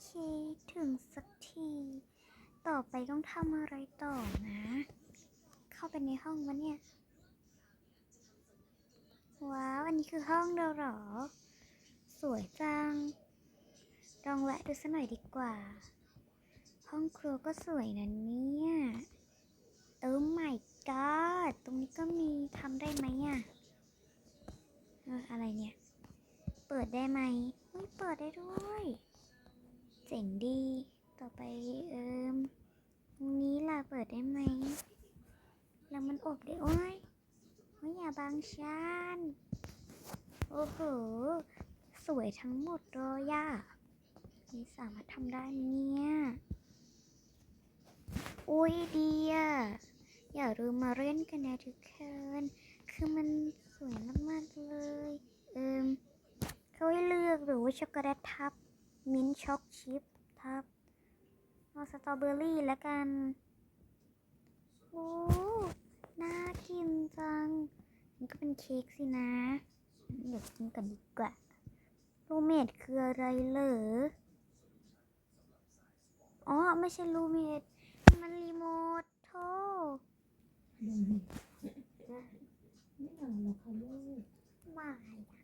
เค ถึงสักที ต่อไปต้องทำอะไรต่อนะ เข้าไปในห้องวะเนี่ย ว้าวอันนี้คือห้องเราหรอ สวยจัง ลองแวะดูสักหน่อยดีกว่า ห้องครัวก็สวยนะเนี่ยโอ้ my god ตรงนี้ก็มีทำได้ไหมอะอออะไรเนี่ย เปิดได้ไหมเฮ้ยเปิดได้ด้วย เจ๋งดี ต่อไปเอิมตรงนี้ล่ะเปิดได้ไหม แล้วมันอบได้โอ้ยโอ้ยอย่าบังฉันโอ้โห สวยทั้งหมดเลยอะนี่สามารถทำได้เนี่ย อุ้ยดีอะอย่าลืมมาเล่นกันนะทุกคน คือมันสวยมากๆเลย เอิมเขาให้เลือกหรือว่าช็อกโกแลตทับ มิ้นท์ช็อกชิพทับเอาสตรอเบอรี่แล้วกันโอ้น่ากินจังมันก็เป็นเค้กสินะเดี๋ยวกินกันดีกว่ารูเมดคืออะไรเหรออ๋อ ไม่ใช่รูเมดมันรีโมทโทรไม่เอาหรอกค่ะลูกไม่อะ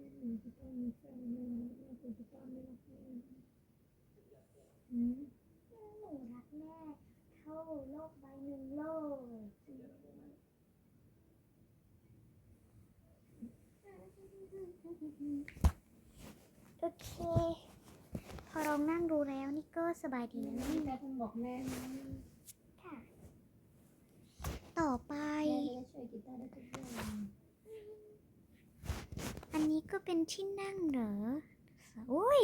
ด้ยินว่าลาก่อเค พอลูกอืมพี่ต้นมีแฟนแล้วแม่คุณพี่ต้นไม่รักแม่อืมหนูรักแม่เท่าโลกใบหนึ่งโลกโอเคพอเรานั่งดูแล้วนี่ก็สบายดีนะพี่แม่ต้องบอกแม่ค่ะ ต่อไป แม่จะได้ช่วย ก็เป็นที่นั่งเหรออุ้ย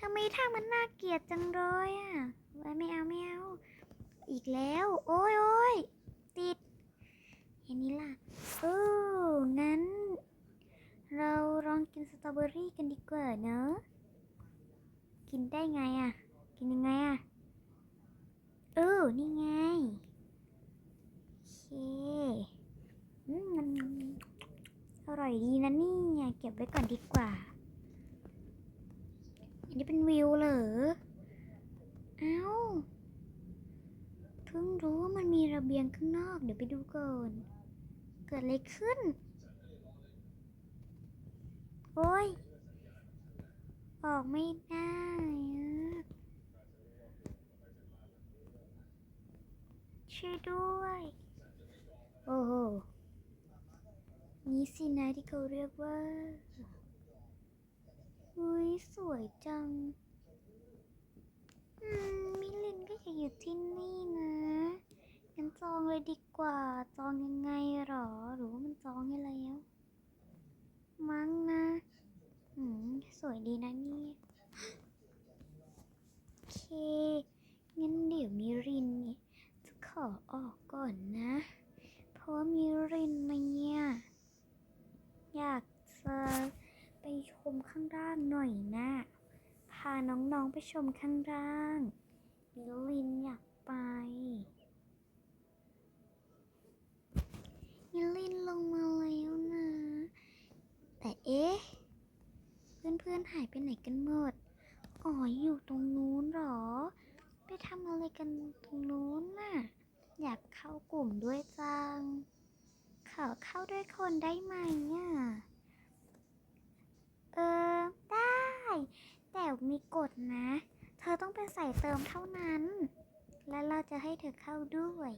ทำไมท่ามันน่าเกลียดจังเลยอะไว้ไม่เอาไม่เอา อีกแล้ว โอ้ยโอ้ยติดอันนี้ล่ะเอองั้น เราลองกินสตรอเบอรี่กันดีกว่าเนอะกินได้ไงอะ กินยังไงอะเออนี่ไง โอเค อืมมัน อร่อยดีนะนี่เก็บไว้ก่อนดีกว่า อันนี้เป็นวิวเหรอ เอ้า เพิ่งรู้ว่ามันมีระเบียงข้างนอก เดี๋ยวไปดูก่อน เกิดอะไรขึ้น โอ้ย ออกไม่ได้ช่วยด้วย โอ้โห นี่สินะที่เขาเรียกว่าอุ้ยสวยจัง อืมมิลินก็อยากอยู่ที่นี่นะงั้นจองเลยดีกว่า จองยังไงหรอ หรือว่ามันจองให้แล้ว มั้งนะ อืม สวยดีนะเนี่ยโอเค งั้นเดี๋ยวมิรินเนี่ยจะขอออกก่อนนะ เพราะว่ามิรินเนี่ย อยากจะไปชมข้างล่างหน่อยนะพาน้องๆไปชมข้างล่างมิลินอยากไปมิลินลงมาแล้วนะ แต่เอ๊ะ เพื่อนๆหายไปไหนกันหมด อ๋ออยู่ตรงนู้นหรอ ไปทำอะไรกันตรงนู้นน่ะ อยากเข้ากลุ่มด้วยจัง ขอเข้าด้วยคนได้ไหมอะ เออ ได้ แต่มีกฎนะ เธอต้องเป็นใส่เติมเท่านั้น แล้วเราจะให้เธอเข้าด้วย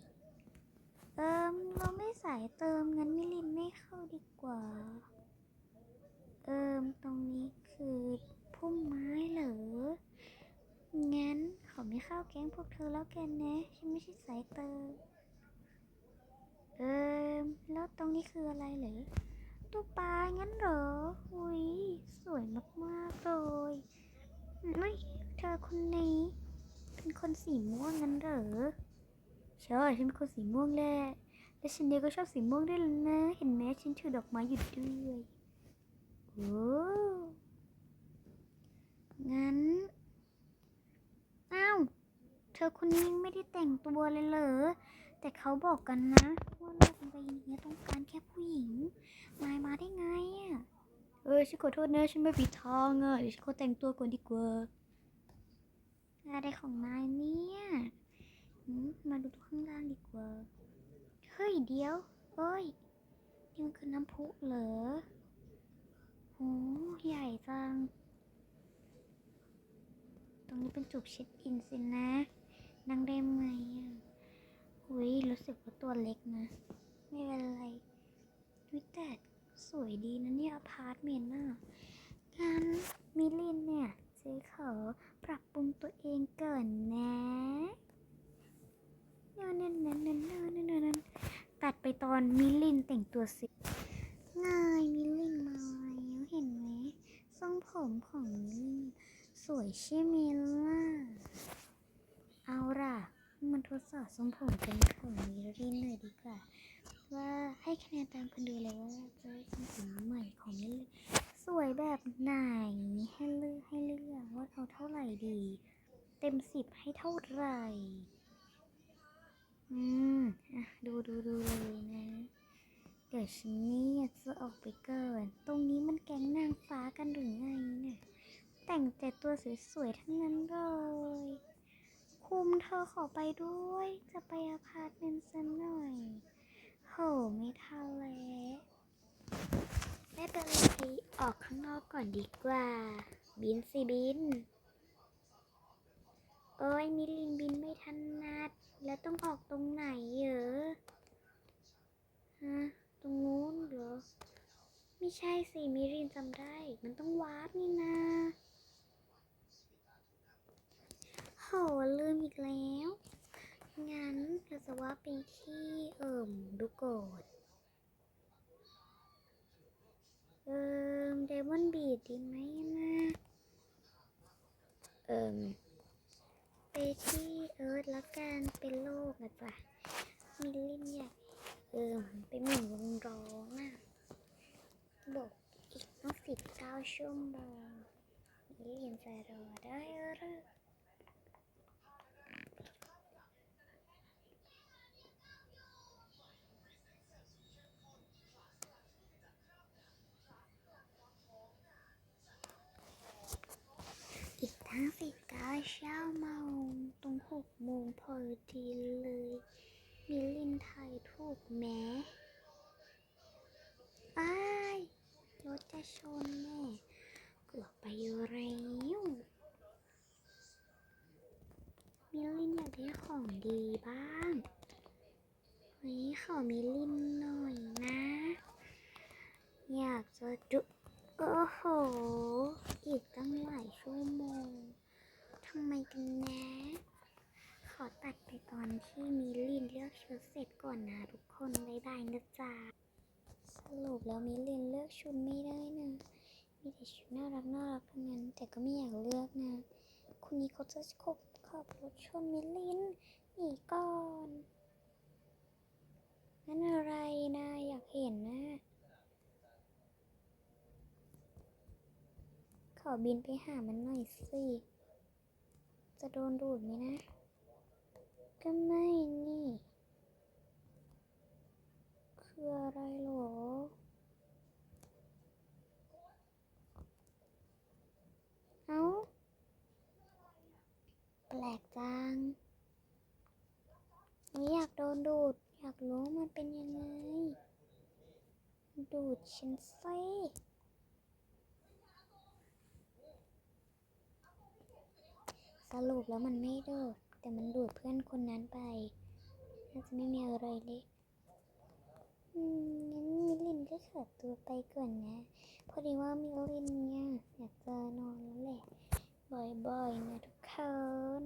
เอิมเราไม่ใส่เติมงั้นมิลินไม่เข้าดีกว่า เอิมตรงนี้คือพุ่มไม้เหรอ งั้นขอไม่เข้าแก๊งพวกเธอแล้วกันนะ ฉันไม่ใช่สายเติมเอิม ตรงนี้คืออะไรเหรอตู้ปลางั้นเหรอหุยสวยมากๆเลยอุ้ยเธอคนนี้ เป็นคนสีม่วงงั้นเหรอใช่ฉันเป็นคนสีม่วงแหละและฉันเองก็ชอบสีม่วงด้วยล่ะนะ เห็นไหมฉันถือดอกไม้อยู่ด้วยโอ้งั้นอ้าวเธอคนนี้ไม่ได้แต่งตัวเลยเหรอ แต่เขาบอกกันนะว่าโลกใบนี้ต้องการแค่ผู้หญิงนายมาได้ไงอะเออฉันขอโทษนะฉันไม่ผิดทางอะเดี๋ยวฉันขอแต่งตัวก่อนดีกว่าอะไรของนายเนี่ยหืมมาดูข้างล่างดีกว่าเฮ้ยเดี๋ยวเฮ้ยนี่มันคือน้ำพุเหรอโหใหญ่จัง ตรงนี้เป็นจุดเช็คอินสินะ นั่งได้ไหมอะหุยรู้สึกว่า ตัวเล็กนะ ไม่เป็นไรวิแต่สวยดีนะเนี่ยอพาร์ตเมนต์น่ะงั้นมิลินเนี่ยเจ๊ขอปรับปรุงตัวเองก่อนนะนั่นนั่นนั่นนั่นนั่นนั่นนั่นตัดไปตอนมิลินแต่งตัวสิง่ายมิลินมาแล้วเห็นไหมทรงผมของมิลินสวยใช่ไหมล่ะเอาล่ะ มันทดสอบทรงผมเป็นของมิรินหน่อยดีกว่า ว่าให้คะแนนตามคนดูเลยว่าจะได้ทรงผมใหม่ของมิรินสวยแบบไหนให้เลือกให้เลือกว่าเอาเท่าไหร่ดี เต็มสิบให้เท่าไหร่ อืมอะดูดูดูเลยนะเดี๋ยวฉันนี่จะออกไปเกิน ตรงนี้มันแก๊งนางฟ้ากันหรือไงเนี่ยแต่งแต่ตัวสวยๆทั้งนั้นเลย คุมเธอขอไปด้วย จะไปอพาร์ตเมนต์สันหน่อยโหไม่ทันแล้วไม่เป็นไรออกข้างนอกก่อนดีกว่า บินสิบิน โอ้ยมิลินบินไม่ทันนัด แล้วต้องออกตรงไหนเหรอฮะตรงนู้นเหรอ ไม่ใช่สิมิรินจำได้ มันต้องวาร์ปนี่นา โหลืมอีกแล้ว งั้นเราจะว่าไปที่เอิ่มดูโกดเอิ่มเดมอนบีดดีไหมนะเอิ่มไปที่เอิร์ธละกันเป็นโลกนะจ๊ะมิลลินอยากเอิ่มไปหมุนวงร้องอะบอกอีกต้องสิบเก้าชั่วโมงมิลลินจะรอได้หรือ อีกทั้งสิบ เก้าเช้ามงตรงหกโมงพอดีเลย มิลินไทยถูกแม้อ้ายรถจะชนแน่เกือบไปแล้วมิลินอยากได้ของดีบ้างเฮ้ยขอมิลินหน่อยนะ อยากจะดูโอ้โห อีกตั้งหลายชั่วโมง ทำไมกันนะ ขอตัดไปตอนที่มิลินเลือกชุดเสร็จก่อนนะทุกคนบายบายนะจ๊ะ สรุปแล้วมิลินเลือกชุดไม่ได้นะ มีแต่ชุดน่ารักน่ารักทั้งนั้น แต่ก็ไม่อยากเลือกนะ คุณนี้เขาจะขบขับรถชนมิลินหนีก่อนนั่นอะไรนะอยากเห็นนะ ขอบินไปหามันหน่อยสิ จะโดนดูดไหมนะ ก็ไม่นี่ คืออะไรหรอ เอ้า แปลกจังไม่อยากโดนดูด อยากรู้มันเป็นยังไง ดูดฉันสิ สรุปแล้วมันไม่ดูด แต่มันดูดเพื่อนคนนั้นไป น่าจะไม่มีอะไรเลยอืมงั้นมิลินก็ขอตัวไปก่อนนะ พอดีว่ามิลินเนี่ยอยากจะนอนแล้วแหละ บ่อยๆนะทุกคน